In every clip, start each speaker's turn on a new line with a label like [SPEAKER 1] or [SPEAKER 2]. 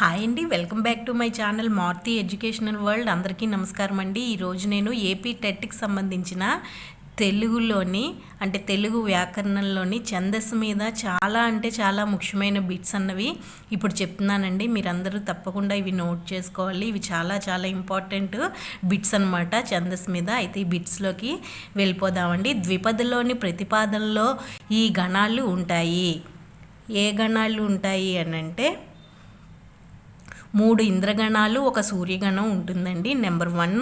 [SPEAKER 1] Hi అండి. Welcome back to my channel Maruti educational world. అందరికీ నమస్కారం అండి. ఈరోజు నేను ఏపీ టెట్కి సంబంధించిన తెలుగులోని అంటే తెలుగు వ్యాకరణంలోని ఛందస్సు మీద చాలా అంటే చాలా ముఖ్యమైన బిట్స్ అన్నవి ఇప్పుడు చెప్తున్నానండి. మీరందరూ తప్పకుండా ఇవి నోట్ చేసుకోవాలి. ఇవి చాలా చాలా ఇంపార్టెంట్ బిట్స్ అనమాట ఛందస్సు మీద. అయితే ఈ బిట్స్లోకి వెళ్ళిపోదామండి. ద్విపదలోని ప్రతిపాదనలో ఈ గణాలు ఉంటాయి. ఏ గణాలు ఉంటాయి అని అంటే మూడు ఇంద్రగణాలు ఒక సూర్యగణం ఉంటుందండి. నెంబర్ వన్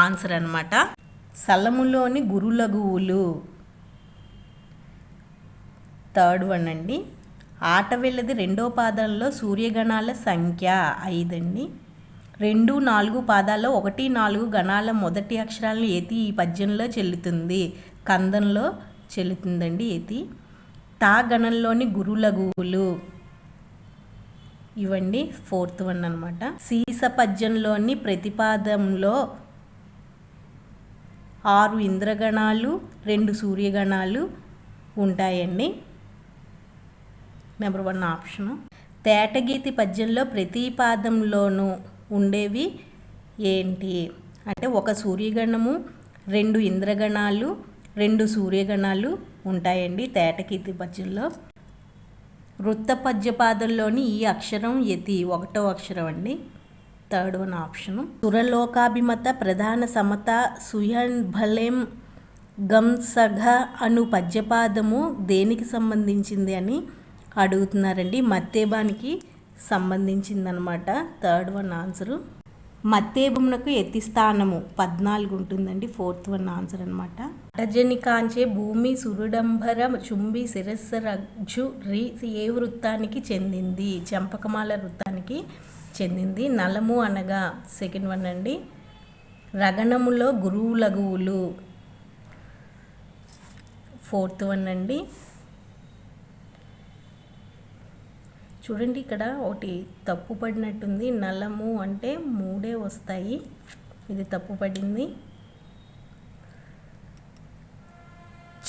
[SPEAKER 1] ఆన్సర్ అనమాట సలములోని గురులగువులు థర్డ్ వన్ అండి. ఆట వెళ్ళది రెండో పాదంలో సూర్యగణాల సంఖ్య ఐదండి రెండు నాలుగు పాదాల్లో ఒకటి నాలుగు గణాల మొదటి అక్షరాలను ఏతి ఈ పద్యంలో చెల్లుతుంది. కందంలో చెల్లుతుందండి ఏతి. తా గణంలోని గురులగువులు ఇవ్వండి ఫోర్త్ వన్ అనమాట సీస పద్యంలోని ప్రతిపాదంలో ఆరు ఇంద్రగణాలు రెండు సూర్యగణాలు ఉంటాయండి. Number one option. తేటగీతి పద్యంలో ప్రతిపాదంలోనూ ఉండేవి ఏంటి? అంటే ఒక సూర్యగణము రెండు ఇంద్రగణాలు రెండు సూర్యగణాలు ఉంటాయండి తేటగీతి పద్యంలో వృత్త పద్యపాదంలోని ఈ అక్షరం యతి ఒకటో అక్షరం అండి. Third one option. సురలోకాభిమత ప్రధాన సమత సుయన్భలేం గంసఘ అను పద్యపాదము దేనికి సంబంధించింది అని అడుగుతున్నారండి. మత్తేబానికి సంబంధించిందనమాట. Third one answer. మత్తేబమునకు ఎత్తిస్థానము పద్నాలుగు ఉంటుందండి ఫోర్త్ వన్ ఆన్సర్ అనమాట అటజని కాంచే భూమి సురుడంబర చుంబి శిరస్సరజు రి ఏ వృత్తానికి చెందింది? చంపకమాల వృత్తానికి చెందింది. నలము అనగా సెకండ్ వన్ అండి. రగణములో గురువు లఘువులు ఫోర్త్ వన్ అండి. చూడండి ఇక్కడ ఒకటి తప్పు పడినట్టుంది. నల్లము అంటే మూడే వస్తాయి. ఇది తప్పు పడింది.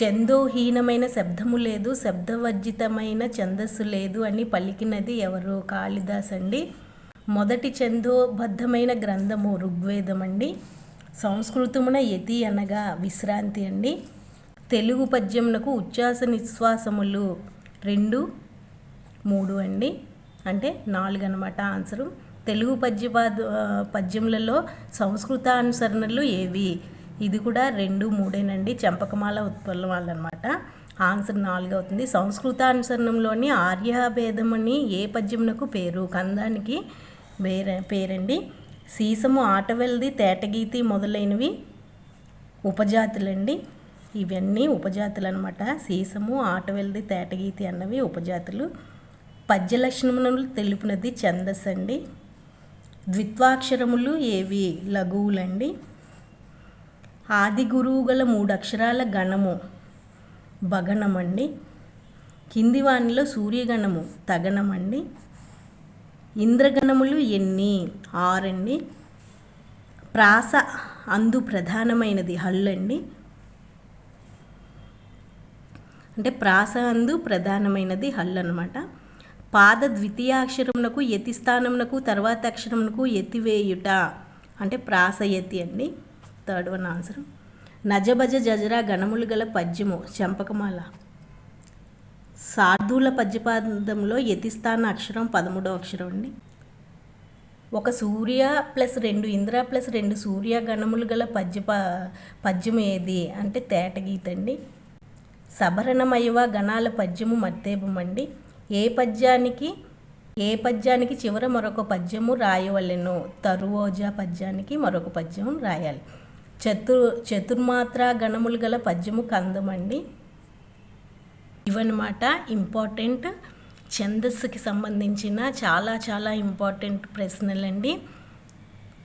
[SPEAKER 1] చందోహీనమైన శబ్దము లేదు. శబ్దవర్జితమైన ఛందస్సు లేదు అని పలికినది ఎవరు? కాళిదాస్ అండి. మొదటి చందోబద్ధమైన గ్రంథము ఋగ్వేదం అండి. సంస్కృతమున యతి అనగా విశ్రాంతి అండి. తెలుగు పద్యమునకు ఉచ్ఛ్వాస నిశ్వాసములు రెండు. మూడు అండి. అంటే నాలుగు అనమాట ఆన్సరు. తెలుగు పద్య పద్యములలో సంస్కృత అనుసరణలు ఏవి? ఇది కూడా రెండు మూడేనండి. చంపకమాల ఉత్పన్నం వాళ్ళనమాట ఆన్సర్ నాలుగు అవుతుంది. సంస్కృత సంస్కృతానుసరణంలోని ఆర్యాభేదమని ఏ పద్యమునకు పేరు? కందానికి వేరే పేరండి. సీసము ఆటవెల్ది తేటగీతి మొదలైనవి ఉపజాతులండి. ఇవన్నీ ఉపజాతులు అనమాట సీసము ఆటవెల్ది తేటగీతి అన్నవి ఉపజాతులు. పద్యలక్షణములు తెలుపునది ఛందస్ అండి ద్విత్వాక్షరములు ఏవి? లఘువులండి. ఆది గురువు గల మూడు అక్షరాల గణము భగణమండి కింది వానిలో సూర్యగణము తగణమండి ఇంద్రగణములు ఎన్ని? ఆరండి. ప్రాస అందు ప్రధానమైనది హల్లండి. అంటే ప్రాస అందు ప్రధానమైనది హల్ అనమాట పాద ద్వితీయాక్షరమునకు యతి స్థానమునకు తర్వాత అక్షరమునకు ఎత్తివేయుట. అంటే ప్రాసయతి అండి. థర్డ్ వన్ ఆన్సర్ నజభజ జజరా గణములు గల పద్యము చంపకమాల. సార్ధుల పద్యపాదంలో యతిస్థాన అక్షరం పదమూడవ అక్షరం అండి. ఒక సూర్య ప్లస్ రెండు ఇంద్ర ప్లస్ రెండు సూర్య గణములు గల పద్య పద్యం ఏది? అంటే తేటగీత అండి. సభరణమయవ గణాల పద్యము మత్తేపం అండి. ఏ పద్యానికి ఏ పద్యానికి చివర మరొక పద్యము రాయవలెను? తరువోజా పద్యానికి మరొక పద్యం రాయాలి. చతు చతుర్మాత్ర గణములు గల పద్యము కందమండి. ఇవన్నమాట ఇంపార్టెంట్. ఛందస్సుకి సంబంధించిన చాలా చాలా ఇంపార్టెంట్ ప్రశ్నలు అండి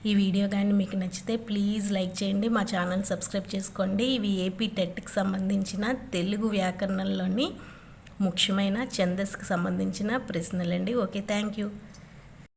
[SPEAKER 1] ఈ వీడియో కానీ మీకు నచ్చితే ప్లీజ్ లైక్ చేయండి. మా ఛానల్ సబ్స్క్రైబ్ చేసుకోండి. ఇవి ఏపీ టెట్కి సంబంధించిన తెలుగు వ్యాకరణంలోని ముఖ్యమైన ఛందస్కి సంబంధించిన ప్రశ్నలండి. Okay thank you.